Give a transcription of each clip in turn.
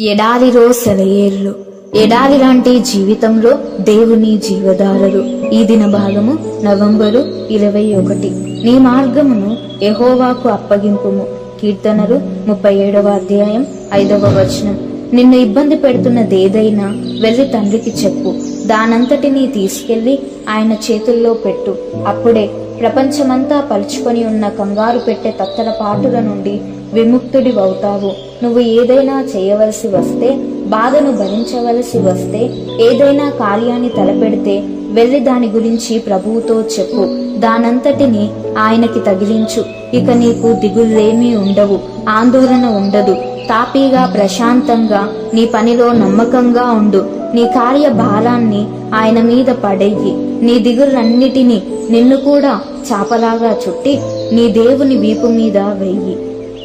ఎడారిలో సెలయేర్లు ఎడారి లాంటి జీవితంలో దేవుని జీవదారులు. ఈ దిన భాగము నవంబరు ఇరవై ఒకటి. నీ మార్గమును ఎహోవాకు అప్పగింపుము. కీర్తనలు ముప్పై ఏడవ అధ్యాయం ఐదవ వచనం. నిన్ను ఇబ్బంది పెడుతున్నదేదైనా వెళ్ళి తండ్రికి చెప్పు. దానంతటినీ తీసుకెళ్ళి ఆయన చేతుల్లో పెట్టు. అప్పుడే ప్రపంచమంతా పలుచుకొని ఉన్న కంగారు పెట్టే తత్తల పాటుల నుండి విముక్తుడి అవుతావు నువ్వు ఏదైనా చేయవలసి వస్తే బాధను భరించవలసి వస్తే ఏదైనా కార్యాన్ని తలపెడితే వెళ్ళి దాని గురించి ప్రభువుతో చెప్పు. దానంతటిని ఆయనకి తగిలించు. ఇక నీకు దిగులేమీ ఉండవు ఆందోళన ఉండదు. తాపీగా ప్రశాంతంగా నీ పనిలో నమ్మకంగా ఉండు. నీ కార్య భారాన్ని ఆయన మీద పడేయి. నీ దిగులన్నిటినీ నిన్ను కూడా చాపలాగా చుట్టి నీ దేవుని వీపు మీద వెయ్యి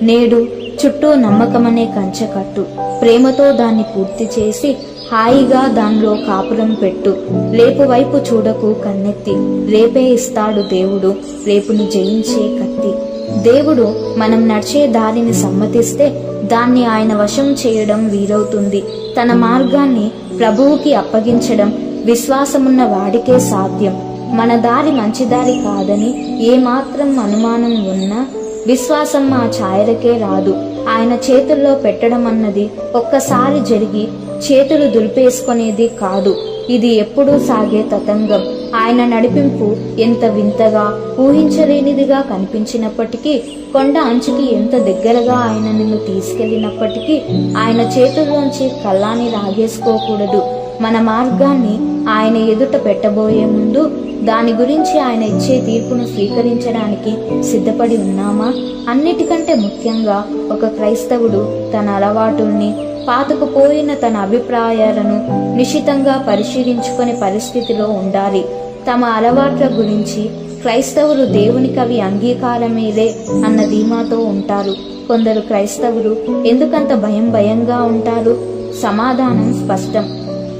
నేడు చుట్టూ నమ్మకమనే కంచె కట్టు ప్రేమతో దాన్ని పూర్తి చేసి హాయిగా దానిలో కాపురం పెట్టు. రేపు వైపు చూడకు కన్నెత్తి. రేపే ఇస్తాడు దేవుడు. రేపును జయించే కత్తి. దేవుడు మనం నడిచే దారిని సమ్మతిస్తే దాన్ని ఆయన వశం చేయడం వీలవుతుంది. తన మార్గాన్ని ప్రభువుకి అప్పగించడం విశ్వాసమున్న వాడికే సాధ్యం. మన దారి మంచి దారి కాదని ఏమాత్రం అనుమానం ఉన్నా విశ్వాసం మా ఛాయలకే రాదు. ఆయన చేతుల్లో పెట్టడం అన్నది ఒక్కసారి జరిగి చేతులు దులిపేసుకునేది కాదు. ఇది ఎప్పుడూ సాగే తతంగం. ఆయన నడిపింపు ఎంత వింతగా ఊహించలేనిదిగా కనిపించినప్పటికీ కొండ అంచుకి ఎంత దగ్గరగా ఆయన నిన్ను తీసుకెళ్ళినప్పటికీ ఆయన చేతుల్లోంచి కళ్ళాన్ని లాగేసుకోకూడదు. మన మార్గాన్ని ఆయన ఎదుట పెట్టబోయే ముందు దాని గురించి ఆయన ఇచ్చే తీర్పును స్వీకరించడానికి సిద్ధపడి ఉన్నామా? అన్నిటికంటే ముఖ్యంగా ఒక క్రైస్తవుడు తన అలవాటుల్ని పాతకుపోయిన తన అభిప్రాయాలను నిశితంగా పరిశీలించుకునే పరిస్థితిలో ఉండాలి. తమ అలవాట్ల గురించి క్రైస్తవులు దేవునికి అవి అంగీకారమేలే అన్న ధీమాతో ఉంటారు. కొందరు క్రైస్తవులు ఎందుకంత భయం భయంగా ఉంటారు? సమాధానం స్పష్టం.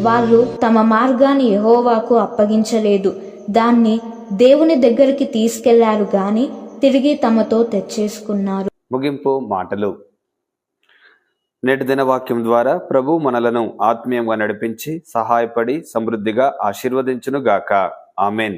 వాళ్ళు తమ మార్గాన్ని యహోవాకు అప్పగించలేదు. దాన్ని దేవుని దగ్గరికి తీసుకెళ్ళారు గాని తిరిగి తమతో తెచ్చేసుకున్నారు. ముగింపు మాటలు. నేటి దినవాక్యం ద్వారా ప్రభు మనలను ఆత్మీయంగా నడిపించి సహాయపడి సమృద్ధిగా ఆశీర్వదించును గాక ఆమెన్.